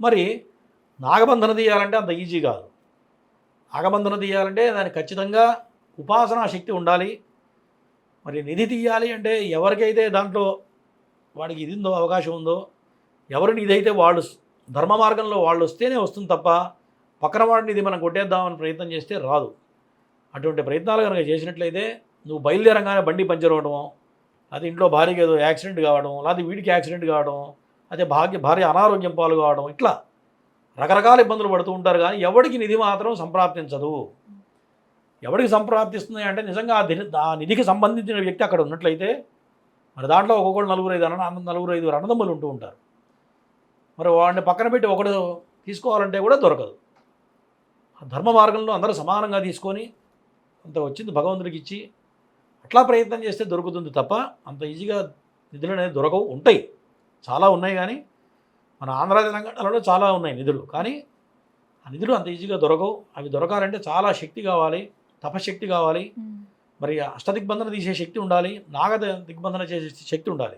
మరి నాగబంధన తీయాలంటే అంత ఈజీ కాదు. నాగబంధన తీయాలంటే దానికి ఖచ్చితంగా ఉపాసనా శక్తి ఉండాలి. మరి నిధి తీయాలి అంటే ఎవరికైతే దాంట్లో వాడికి ఇది ఉందో అవకాశం ఉందో ఎవరిని నిధి అయితే వాళ్ళు ధర్మ మార్గంలో వాళ్ళు వస్తేనే వస్తుంది తప్ప పక్కన వాడిని ఇది మనం కొట్టేద్దామని ప్రయత్నం చేస్తే రాదు. అటువంటి ప్రయత్నాలు కనుక చేసినట్లయితే నువ్వు బయలుదేరంగానే బండి పంచర్ అవ్వడం అది ఇంట్లో భారీగా ఏదో యాక్సిడెంట్ కావడం లేకపోతే వీడికి యాక్సిడెంట్ కావడం అదే భాగ్య భార్య అనారోగ్యం పాలు కావడం ఇట్లా రకరకాల ఇబ్బందులు పడుతూ ఉంటారు కానీ ఎవడికి నిధి మాత్రం సంప్రాప్తించదు. ఎవడికి సంప్రాప్తిస్తుంది అంటే నిజంగా ఆ ఆ నిధికి సంబంధించిన వ్యక్తి అక్కడ ఉన్నట్లయితే మరి దాంట్లో ఒక్కొక్కరు నలుగురు ఐదు అన్న నలుగురు ఐదుగురు అన్నదమ్ములు ఉంటూ ఉంటారు. మరి వాడిని పక్కన పెట్టి ఒకడు తీసుకోవాలంటే కూడా దొరకదు. ఆ ధర్మ మార్గంలో అందరూ సమానంగా తీసుకొని అంత వచ్చింది భగవంతుడికి ఇచ్చి అట్లా ప్రయత్నం చేస్తే దొరుకుతుంది తప్ప అంత ఈజీగా నిధులు అనేది దొరకవు ఉంటాయి. చాలా ఉన్నాయి కానీ మన ఆంధ్ర తెలంగాణలో చాలా ఉన్నాయి నిధులు. కానీ ఆ నిధులు అంత ఈజీగా దొరకవు. అవి దొరకాలంటే చాలా శక్తి కావాలి తపశక్తి కావాలి. మరి అష్టదిగ్బంధన తీసే శక్తి ఉండాలి నాగ దిగ్బంధన చేసే శక్తి ఉండాలి.